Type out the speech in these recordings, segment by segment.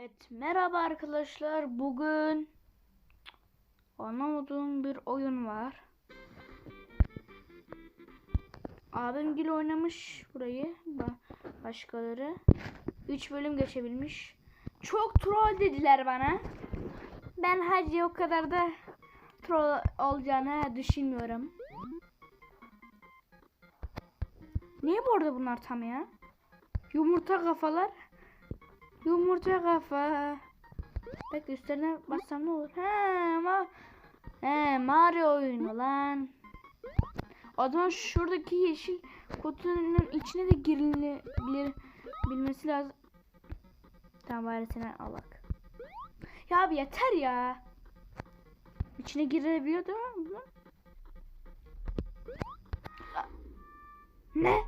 Evet merhaba arkadaşlar bugün anlamadığım bir oyun var. Abim gül oynamış burayı ba- başkaları 3 bölüm geçebilmiş. Çok troll dediler bana. Ben hacı o kadar da troll olacağını düşünmüyorum. Niye bu arada bunlar tam ya? Yumurta kafalar. Yumurta kafa. Bekle üstlerine bassam ne olur? He, ma He, Mario oyunu lan. O zaman şuradaki yeşil kutunun içine de girilebilir bilmesi lazım. Tamam bari seni alak. Ya abi yeter ya. İçine girebiliyor değil mi? Ne?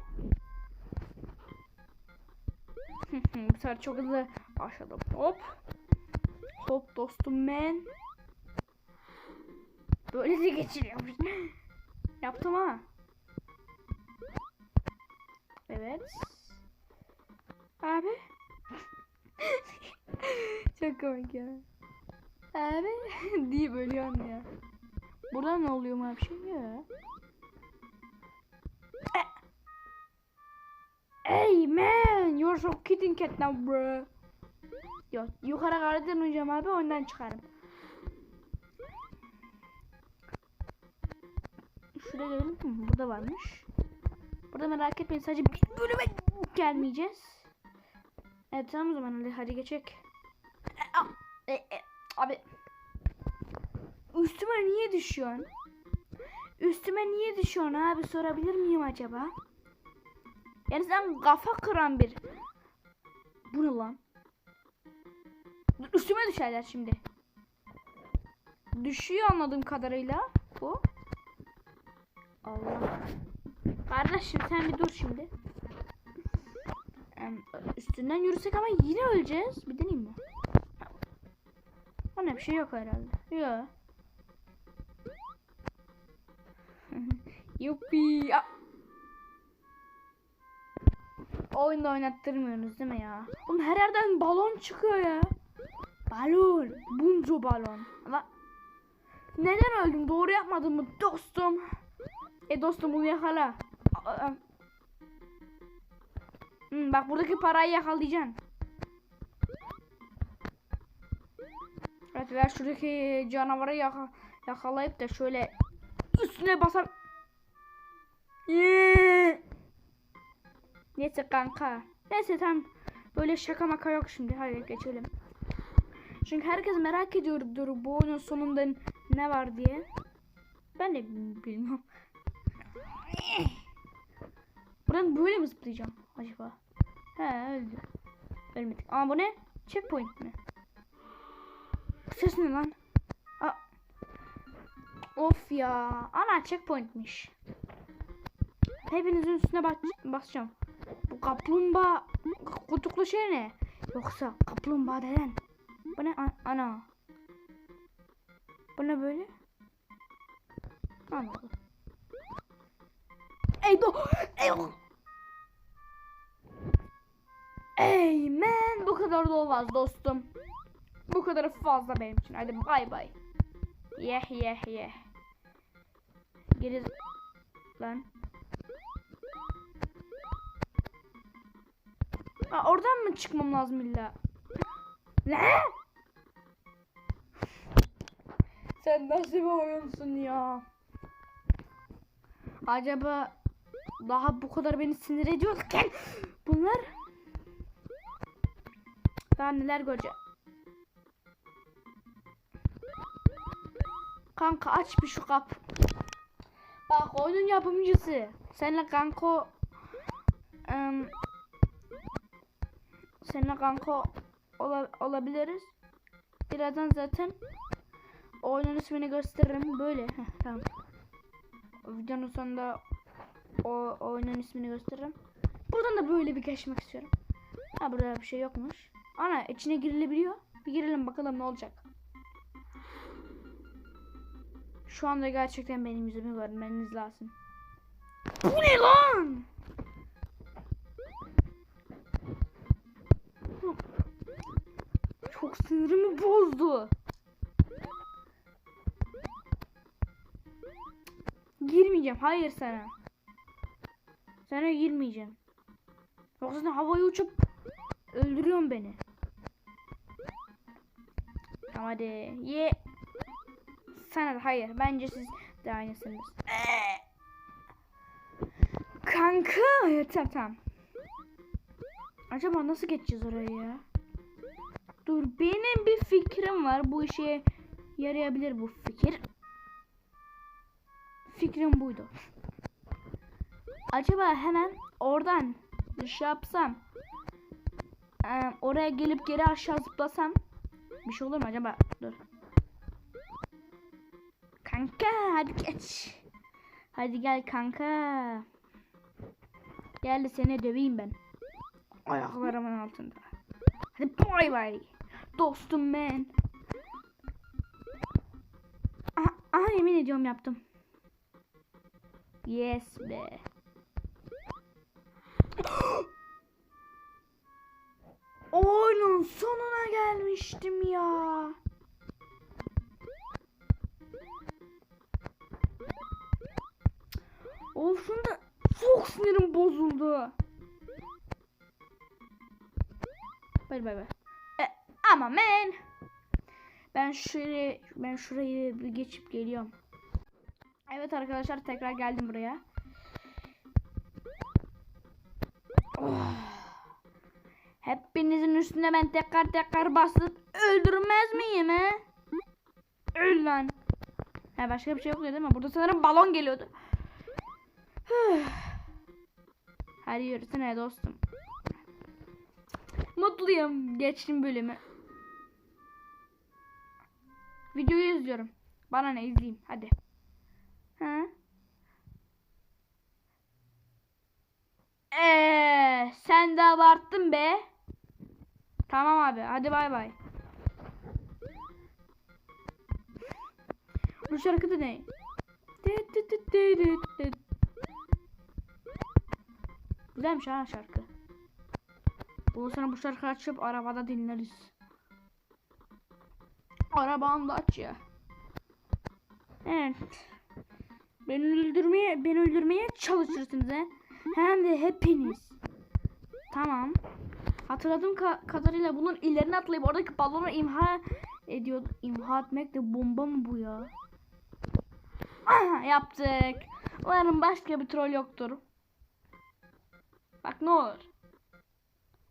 Sefer çok hızlı başladım. Hop. Hop dostum ben. Böyle de geçiriyormuş. Yaptım ha. Evet. Abi. çok komik ya. Abi diye bölüyorsun ya. Burada ne oluyor mu bir şey ya? Hey man, you're so kidding cat now bro. Yok, yukarı kaldırmayacağım abi, ondan çıkarım. Şuraya gelelim mi? Burada varmış. Burada merak etmeyin, sadece bir bölüme gelmeyeceğiz. Evet tamam o zaman hadi, hadi geçek. E, e, e, abi. Üstüme niye düşüyorsun? Üstüme niye düşüyorsun abi sorabilir miyim acaba? Yani sen kafa kıran bir. Bu ne lan? Üstüme düşerler şimdi. Düşüyor anladığım kadarıyla. Bu. Allah. Kardeşim sen bir dur şimdi. Üstünden yürüsek ama yine öleceğiz. Bir deneyeyim mi? Ona bir şey yok herhalde. Yok. Yuppi. Oyunda oynattırmıyorsunuz değil mi ya? Oğlum her yerden balon çıkıyor ya. Balon. Bunco balon. Ama neden öldüm? Doğru yapmadım mı dostum? E dostum bunu yakala. Hmm, bak buradaki parayı yakalayacaksın. Evet ver şuradaki canavarı yaka yakalayıp da şöyle üstüne basar. Yeah. Neyse kanka. Neyse tam böyle şaka maka yok şimdi. Hadi geçelim. Çünkü herkes merak ediyordur bu oyunun sonunda ne var diye. Ben de bilmiyorum. Buradan böyle mi zıplayacağım acaba? He öldü. Ölmedik. Ama bu ne? Checkpoint mi? Bu ses ne lan? Aa. Of ya. Ana checkpointmiş. Hepinizin üstüne bas basacağım. Bu kaplumbağa kutuklu şey ne? Yoksa kaplumbağa denen. Bu ne An- ana? Bu ne böyle? Anladım. Ey do Ey Ey man bu kadar da olmaz dostum. Bu kadar fazla benim için. Hadi bay bay. Yeh yeh yeh. Geri lan. Aa, oradan mı çıkmam lazım illa? Ne? Sen nasıl bir oyunsun ya? Acaba daha bu kadar beni sinir ediyorken bunlar daha neler göreceğim? Kanka aç bir şu kap. Bak oyunun yapımcısı. Seninle kanko ım, seninle kanka ola- olabiliriz. Birazdan zaten oyunun ismini gösteririm. Böyle. Heh, tamam. Videonun sonunda o oyunun ismini gösteririm. Buradan da böyle bir geçmek istiyorum. Ha burada bir şey yokmuş. Ana içine girilebiliyor. Bir girelim bakalım ne olacak. Şu anda gerçekten benim yüzümü görmeniz lazım. Bu ne lan? Çok sinirimi bozdu. Girmeyeceğim. Hayır sana. Sana girmeyeceğim. Yoksa sen havaya uçup öldürüyorsun beni. Tamam hadi. Ye. Sana da hayır. Bence siz de aynısınız. Kanka yeter tamam. Acaba nasıl geçeceğiz oraya ya? Dur benim bir fikrim var. Bu işe yarayabilir bu fikir. Fikrim buydu. Acaba hemen oradan şey yapsam eee, oraya gelip geri aşağı zıplasam bir şey olur mu acaba? Dur. Kanka hadi geç. Hadi gel kanka. Gel de seni döveyim ben. Ayaklarımın altında. Hadi bay bay. Dostum ben. Aha, aha yemin ediyorum yaptım. Yes be. Oyunun sonuna gelmiştim ya. Of şunda çok sinirim bozuldu. Bay bay bay. E, ama men. Ben şuraya ben şurayı bir geçip geliyorum. Evet arkadaşlar tekrar geldim buraya. Oh. Hepinizin üstüne ben tekrar tekrar basıp öldürmez miyim he? Öl lan. Ha başka bir şey yok değil mi? Burada sanırım balon geliyordu. Hadi yürüsene dostum. Mutluyum geçtim bölümü. Videoyu izliyorum. Bana ne izleyeyim hadi. Ha? Eee sen de abarttın be. Tamam abi hadi bay bay. Bu şarkı da ne? Güzelmiş ha şarkı. Bunu sana bu şarkı açıp arabada dinleriz. Arabamda aç ya. Evet. Beni öldürmeye, beni öldürmeye çalışırsınız he. Hem de hepiniz. Tamam. Hatırladığım ka- kadarıyla bunun ilerine atlayıp oradaki balonu imha ediyor. İmha etmek de bomba mı bu ya? Aha, yaptık. Umarım başka bir troll yoktur. Bak ne olur.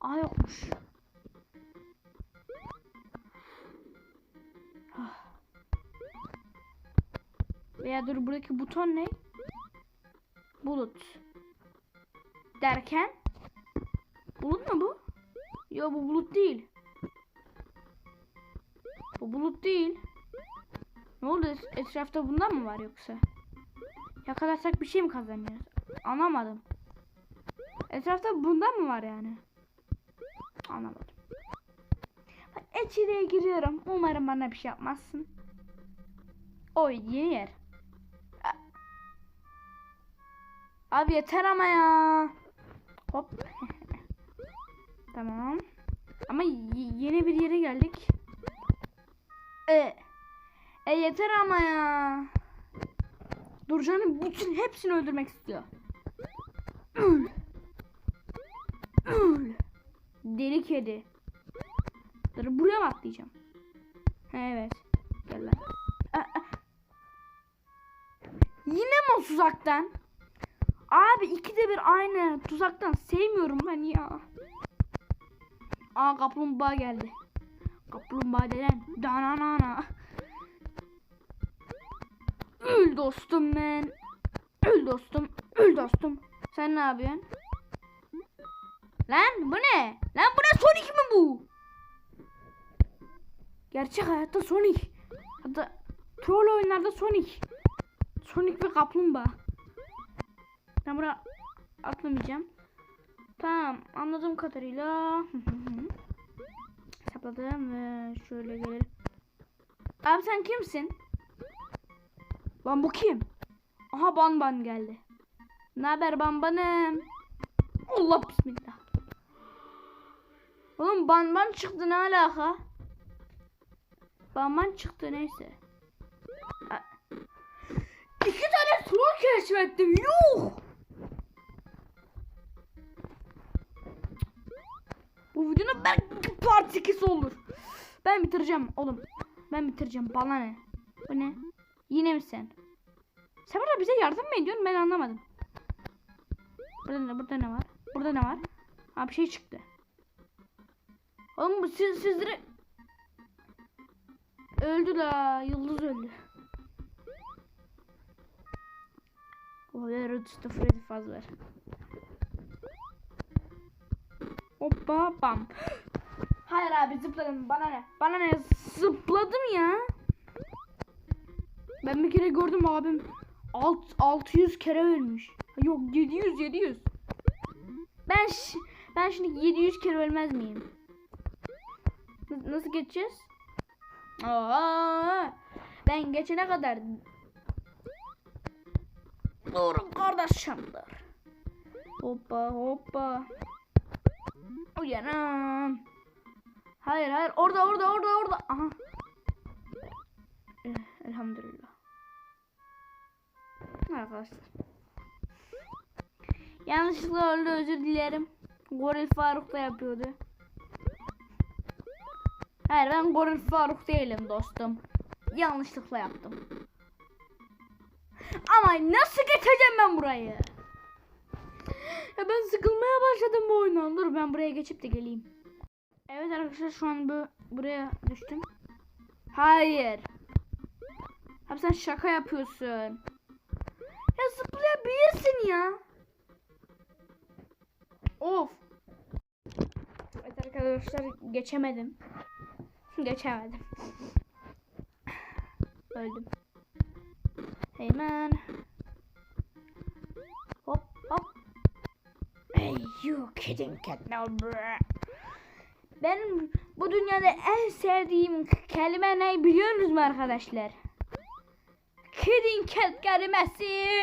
Aa yokmuş. Veya dur buradaki buton ne? Bulut. Derken? Bulut mu bu? Yo bu bulut değil. Bu bulut değil. Ne oldu? Etrafta bundan mı var yoksa? Yakalarsak bir şey mi kazanıyoruz? Anlamadım. Etrafta bundan mı var yani? Anlamadım. Ben içeriye giriyorum. Umarım bana bir şey yapmazsın. Oy yeni yer. Abi yeter ama ya. Hop. tamam. Ama yeni bir yere geldik. E, e yeter ama ya. Durcan'ın bütün hepsini öldürmek istiyor. Öl. Öl. Deli kedi. Dur buraya mı atlayacağım? Evet. Gel lan. Yine mi o Abi ikide bir aynı tuzaktan sevmiyorum ben ya. Aa kaplumbağa geldi. Kaplumbağa denen. Dananana. Öl dostum ben. Öl dostum. Öl dostum. Sen ne yapıyorsun? Lan bu ne? Lan bu ne Sonic mi bu? Gerçek hayatta Sonic. Hatta troll oyunlarda Sonic. Sonic ve kaplumbağa. Ben buraya atlamayacağım. Tamam anladığım kadarıyla hesapladım ve şöyle gelir. Abi sen kimsin? Lan bu kim? Aha Ban Ban geldi. Ne haber Ban Ban'ım? Allah bismillah. Oğlum Ban Ban çıktı ne alaka? Bamban çıktı neyse. İki tane troll keşfettim. Yuh! 2'si olur. Ben bitireceğim oğlum. Ben bitireceğim. Bana ne? Bu ne? Yine mi sen? Sen burada bize yardım mı ediyorsun? Ben anlamadım. Burada ne, burada ne var? Burada ne var? Ha bir şey çıktı. Oğlum bu siz, sizleri... Öldü la. Yıldız öldü. Oha Rütüste Freddy faz ver. Hoppa bam. Hayır abi zıpladım. Bana ne? Bana ne? Zıpladım ya. Ben bir kere gördüm abim. Alt, 600 kere ölmüş. Yok 700 700. Ben ben şimdi 700 kere ölmez miyim? Nasıl geçeceğiz? Aa, ben geçene kadar Doğru kardeşimdir. Hoppa hoppa. Uyanam. Hayır hayır orada orada orada orada. Aha. Eh, Elhamdülillah. Arkadaşlar. Yanlışlıkla öldü özür dilerim. Goril Faruk da yapıyordu. Hayır ben Goril Faruk değilim dostum. Yanlışlıkla yaptım. Ama nasıl geçeceğim ben burayı? Ya ben sıkılmaya başladım bu oyundan. Dur ben buraya geçip de geleyim. Evet arkadaşlar şu an bu buraya düştüm. Hayır. Abi sen şaka yapıyorsun. Ya zıplayabilirsin ya. Of. Evet arkadaşlar geçemedim. Geçemedim. Öldüm. Hemen. Hop hop. Hey you kidding cat now bruh. Benim bu dünyada en sevdiğim kelime ne biliyorsunuz mu arkadaşlar? Kidding cat kelimesi.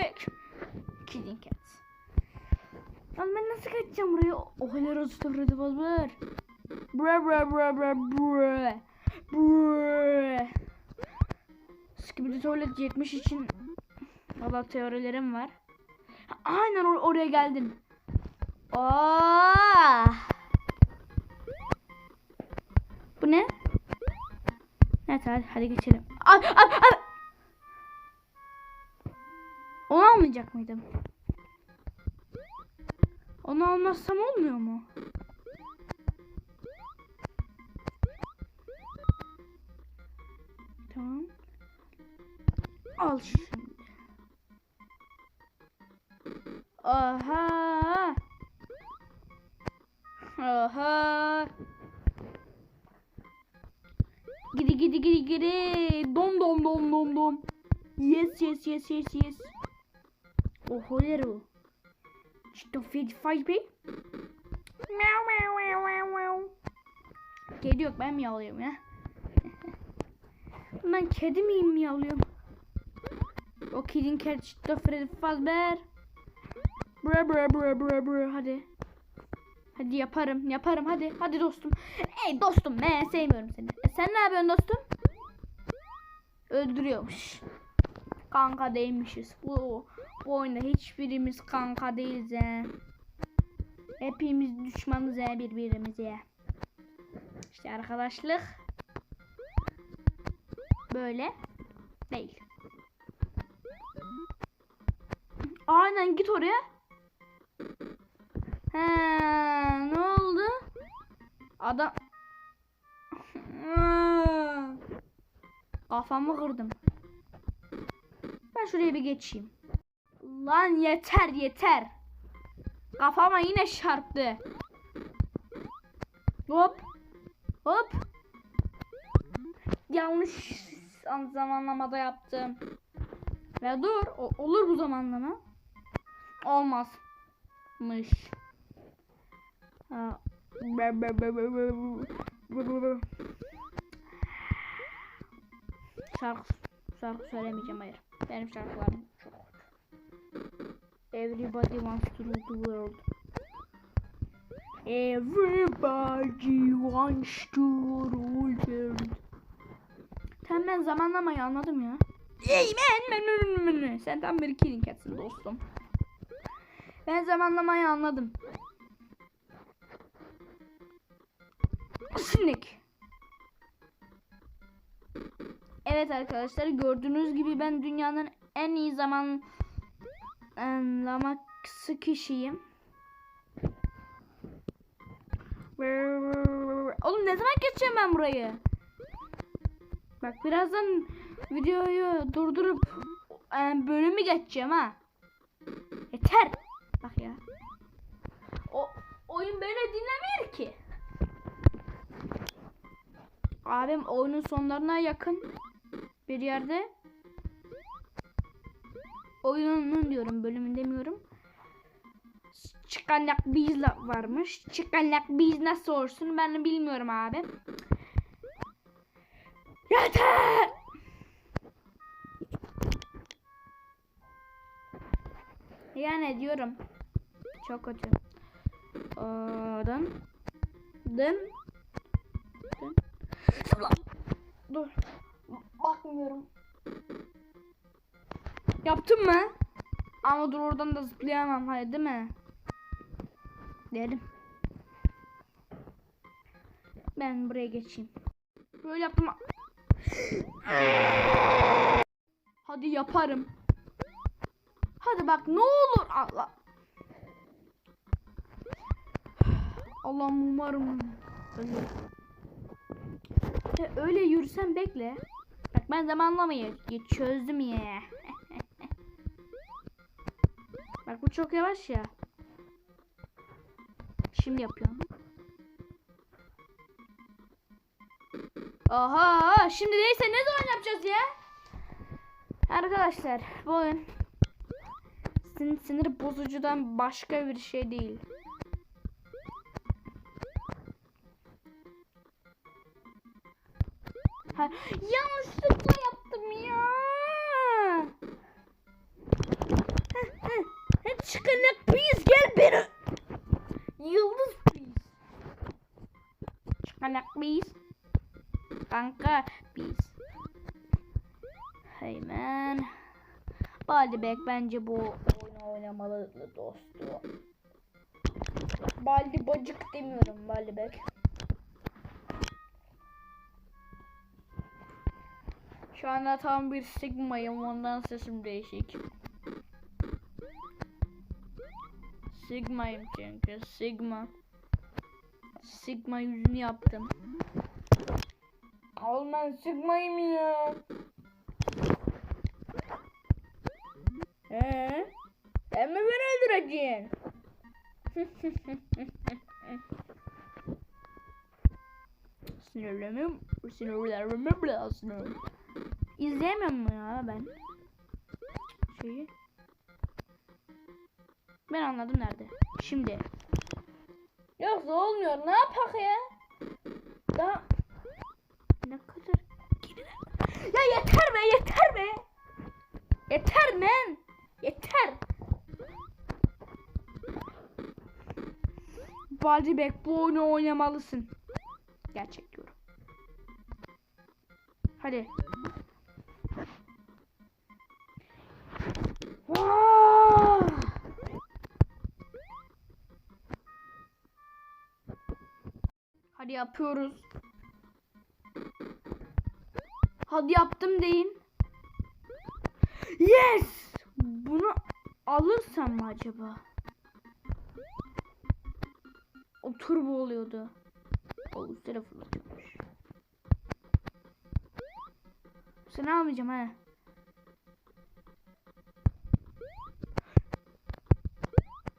Kidding cat. Lan ben nasıl kaçacağım buraya? Oh helal olsun Freddy Fazbear. Bra bra bra bra bra. Bra. Skibidi tuvalet 70 için valla teorilerim var. Aynen or- oraya geldin. Aa! Bu ne? Evet hadi, hadi geçelim. Ay, ay, ay. Onu almayacak mıydım? Onu almazsam olmuyor mu? Tamam. Al şimdi. Aha. Aha. Gidi gidi gidi gidi. Dom dom dom dom dom. Yes yes yes yes yes. Oh holero. İşte fit fight be. Meow meow meow meow meow. Kedi yok ben miyavlıyorum ya. ben kedi miyim miyavlıyorum? O kedin işte Freddy Fazbear. Bra bra bra bra bra hadi. Hadi yaparım yaparım hadi hadi dostum. Ey dostum ben sevmiyorum seni. E sen ne yapıyorsun dostum? Öldürüyormuş. Kanka değilmişiz. Bu, bu oyunda hiçbirimiz kanka değiliz he. Hepimiz düşmanız he birbirimize. İşte arkadaşlık böyle değil. Aynen git oraya. He, ne oldu? Adam Kafamı kırdım. Ben şuraya bir geçeyim. Lan yeter yeter. Kafama yine çarptı. Hop. Hop. Yanlış an- zamanlamada yaptım. Ve dur. o- olur bu zamanlama. Olmazmış. Ha. Şarkı şarkı söylemeyeceğim hayır. Benim şarkılarım çok Everybody wants to rule the world. Everybody wants to rule the world. Tamam ben zamanlamayı anladım ya. Ey men men men men. Sen tam bir killing catsın dostum. Ben zamanlamayı anladım. Sinek. Evet arkadaşlar gördüğünüz gibi ben dünyanın en iyi zamanlaması kişiyim. Oğlum ne zaman geçeceğim ben burayı? Bak birazdan videoyu durdurup e, bölümü geçeceğim ha. Yeter. Bak ya. Abim oyunun sonlarına yakın bir yerde oyunun diyorum bölümün demiyorum. Çıkanak biz varmış. Çıkanak biz nasıl olsun ben bilmiyorum abi. Yeter! Yani diyorum. Çok kötü. Aa, dın. Dur. Bakmıyorum. Yaptın mı? Ama dur oradan da zıplayamam. Hayır değil mi? Dedim. Ben buraya geçeyim. Böyle yapma. Hadi yaparım. Hadi bak ne olur Allah. Allah'ım umarım. Öyle. Ya öyle yürüsen bekle. Bak ben zamanlamayı çözdüm ya. bak bu çok yavaş ya. Şimdi yapıyorum. Aha şimdi neyse ne zaman yapacağız ya? Arkadaşlar bu oyun sin sinir bozucudan başka bir şey değil. Ha, yanlışlıkla yaptım ya. Çıkanak please gel beni. Yıldız please. Çıkanak please. Kanka biz. Hemen. Baldibek bence bu oyunu oynamalı dostu. Baldi bacık demiyorum Baldibek. Şu anda tam bir sigmayım ondan sesim değişik. Sigmayım çünkü sigma. Sigma yüzünü yaptım. Al ben sıkmayayım ya. Ee, sen mi beni öldüreceksin? Sinirlemem, sinirlerime biraz sinir. İzleyemiyorum mu ya ben? Şeyi. Ben anladım nerede. Şimdi. Yoksa olmuyor. Ne yapak ya? Daha ne kadar. Ya yeter be yeter be. Yeter men. Yeter. Baldibek bu oyunu oynamalısın. Gerçek diyorum. Hadi. Hadi yapıyoruz. Hadi yaptım deyin. Yes! Bunu alırsam mı acaba? O turbo oluyordu. O üstüne fırlatıyormuş. Sen almayacağım ha.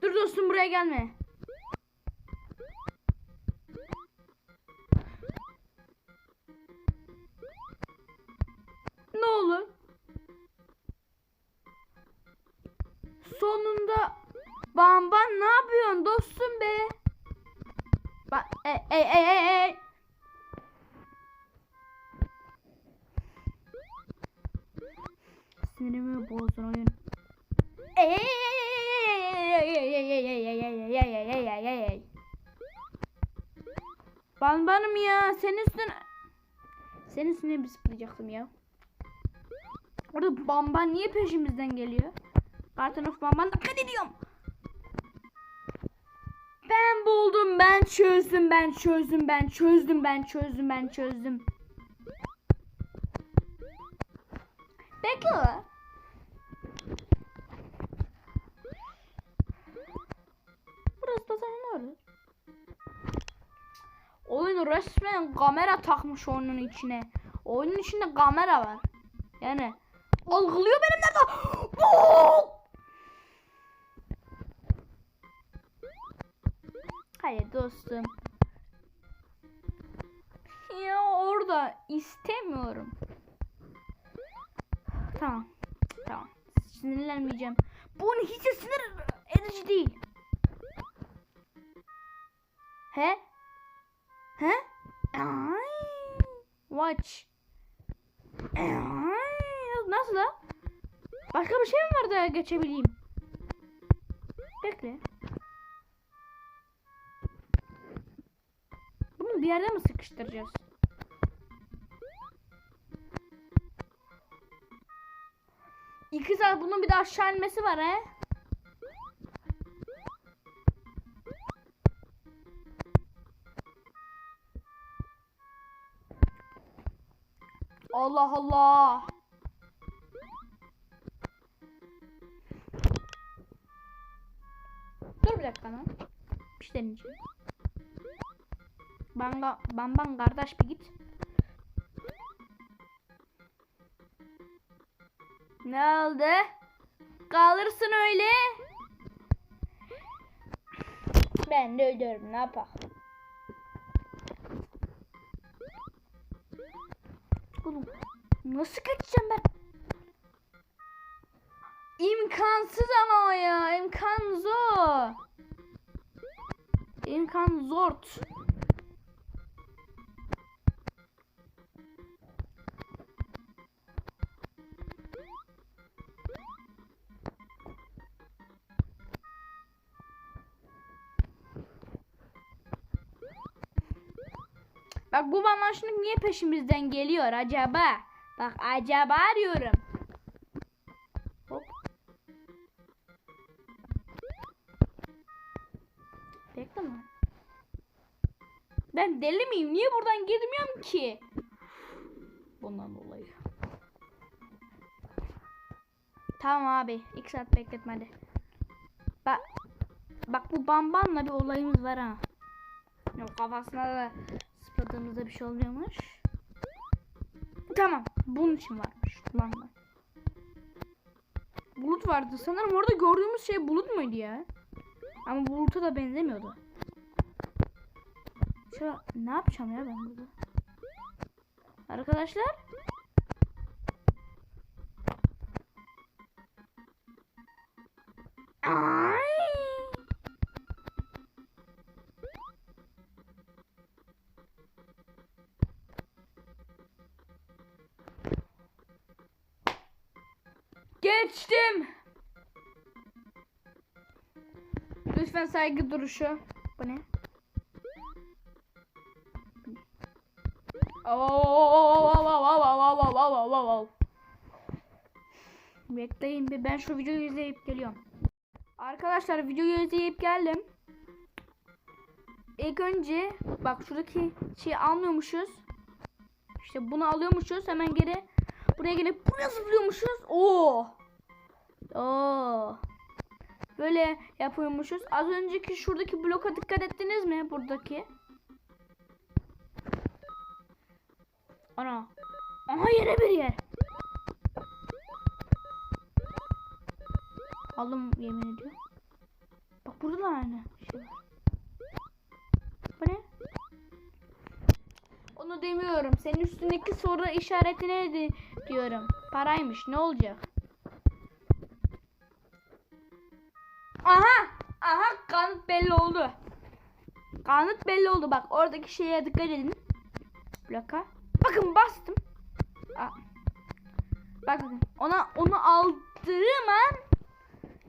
Dur dostum buraya gelme. Üstüne bir zıplayacaktım ya. Orada Bamban niye peşimizden geliyor? Carton of Bamban dikkat ediyorum. Ben buldum, ben çözdüm, ben çözdüm, ben çözdüm, ben çözdüm, ben çözdüm. Bekle. Burası da senin olur. Oyun resmen kamera takmış oyunun içine. Oyunun içinde kamera var. Yani algılıyor benim nerede? Hayır dostum. Ya orada istemiyorum. Tamam. Tamam. Sinirlenmeyeceğim. Bu hiç sinir edici değil. He? He? Ay. Watch. Ay. Nasıl la? Başka da geçebileyim? Bekle. Bunu bir yerde mi sıkıştıracağız? İki saat bunun bir de aşağı inmesi var he. Allah Allah. Dakika lan. Bir şey deneyeceğim. Banga, bamban kardeş bir git. Ne oldu? Kalırsın öyle. Ben de ölüyorum ne yapalım. Oğlum nasıl kaçacağım ben? İmkansız ama o ya. İmkan zor. İmkan zort. Bak bu bana şimdi niye peşimizden geliyor acaba? Bak acaba diyorum. Ben deli miyim? Niye buradan girmiyorum ki? Bundan dolayı. Tamam abi. İki saat bekletme hadi. Bak. Bak bu bambanla bir olayımız var ha. Yok kafasına da sıkladığımızda bir şey oluyormuş. Tamam. Bunun için varmış. Lan. Bulut vardı. Sanırım orada gördüğümüz şey bulut muydu ya? Ama buluta da benzemiyordu. Şöyle ne yapacağım ya ben burada? Arkadaşlar. Ay. Geçtim. Lütfen saygı duruşu. Bu ne? Bekleyin bir ben şu videoyu izleyip geliyorum. Arkadaşlar videoyu izleyip geldim. İlk önce bak şuradaki şeyi almıyormuşuz. İşte bunu alıyormuşuz hemen geri buraya gelip buraya zıplıyormuşuz. Oo. Oo. Böyle yapıyormuşuz. Az önceki şuradaki bloka dikkat ettiniz mi? Buradaki. Ana. Aha yere bir yer. Aldım yemin ediyorum. Bak burada da aynı şey. Bu ne? Onu demiyorum. Senin üstündeki soru işareti neydi diyorum. Paraymış. Ne olacak? Aha! Aha kanıt belli oldu. Kanıt belli oldu. Bak oradaki şeye dikkat edin. Bloka. Bakın bastım. Bakın ona onu aldığım an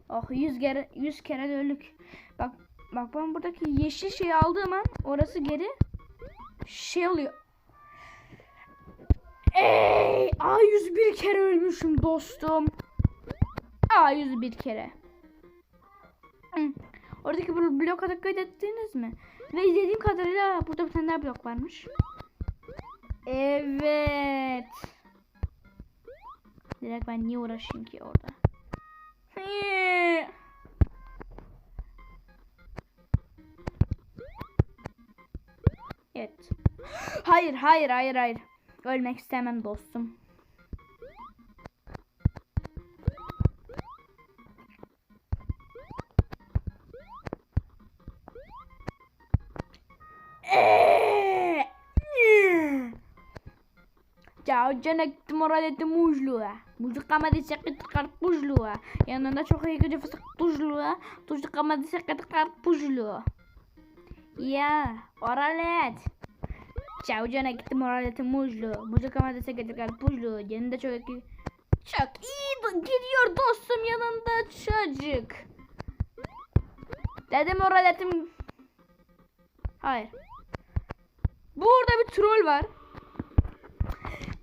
Oh 100 kere 100 kere de öldük. Bak bak ben buradaki yeşil şeyi aldığım an orası geri şey oluyor. Ey, A101 kere ölmüşüm dostum. A101 kere. Hı. Oradaki bloka dikkat ettiniz mi? Ve izlediğim kadarıyla burada bir tane daha blok varmış. Evet. Direkt ben niye uğraşayım ki orada? Evet. Hayır, hayır, hayır, hayır. Ölmek istemem dostum. Eee! Ciao cennet moraleti muzluğa. Muzluk kamadı sekret kart buzluğa. Yanında çok iyi gücü fısık tuzluğa. Tuzluk kamadı sekret kart buzluğa. Ya oralet. Ciao cennet moraleti muzluğa. Muzluk kamadı sekret kart buzluğa. Yanında çok iyi. Çok iyi gidiyor dostum yanında çocuk. Dedim oraletim. Hayır. Burada bir troll var.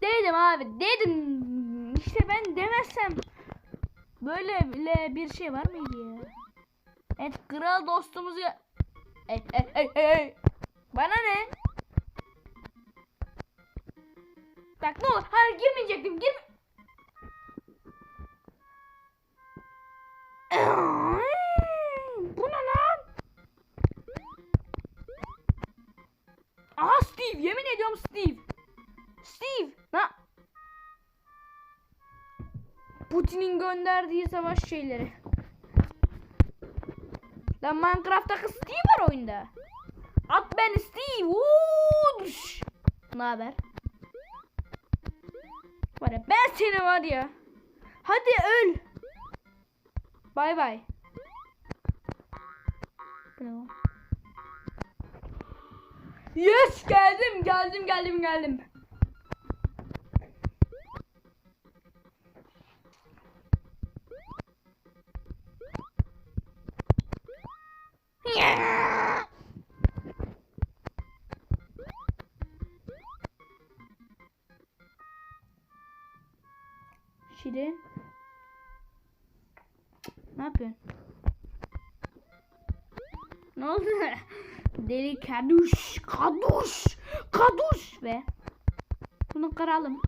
Dedim abi dedim. İşte ben demezsem böyle bile bir şey var mıydı ya? Evet kral dostumuzu ya- Ey, ey, ey, ey. Bana ne? Bak ne olur hayır girmeyecektim girme. Bu ne lan? Aha Steve yemin ediyorum Steve. Steve. Ha? Putin'in gönderdiği savaş şeyleri. Lan Minecraft'taki Steve var oyunda. At ben Steve. Ne haber? Var ya ben seni var ya. Hadi öl. Bay bay. Yes geldim geldim geldim geldim. Şirin. Ne yapıyorsun? Ne oldu? Deli kaduş, kaduş, kaduş ve bunu kıralım.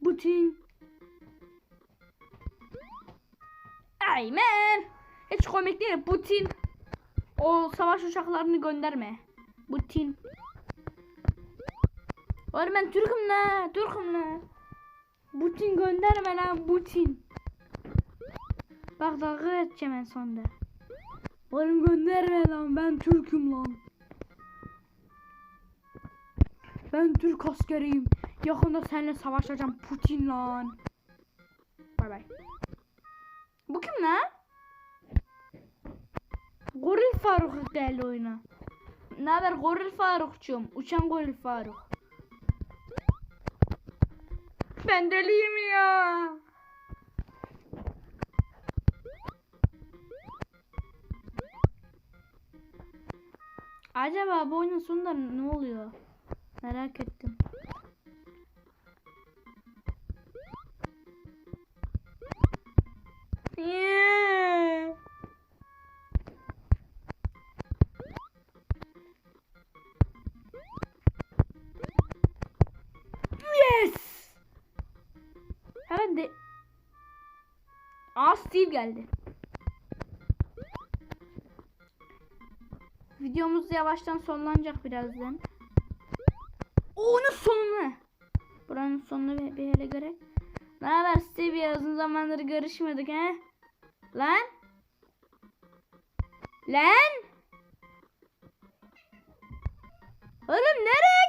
Butin. Aymen. Hiç komik değil. Putin. O savaş uçaklarını gönderme. Putin. Oğlum ben Türk'üm la. Türk'üm la. Putin gönderme lan Putin. Bak dalga edeceğim en sonunda. Oğlum gönderme lan ben Türk'üm lan. Ben Türk askeriyim. Yakında seninle savaşacağım Putin lan. Bay bay. Bu kim lan? Goril Faruk geldi oyuna. Ne haber Goril Faruk'cum? Uçan Goril Faruk. Ben deliyim ya. Acaba bu oyunun sonunda ne oluyor? Merak ettim. Geldi. Videomuz yavaştan sonlanacak birazdan. Onun sonuna. Buranın sonuna bir, bir hele göre. Ne haber Steve ya? Uzun zamandır görüşmedik he? Lan? Lan? Oğlum nereye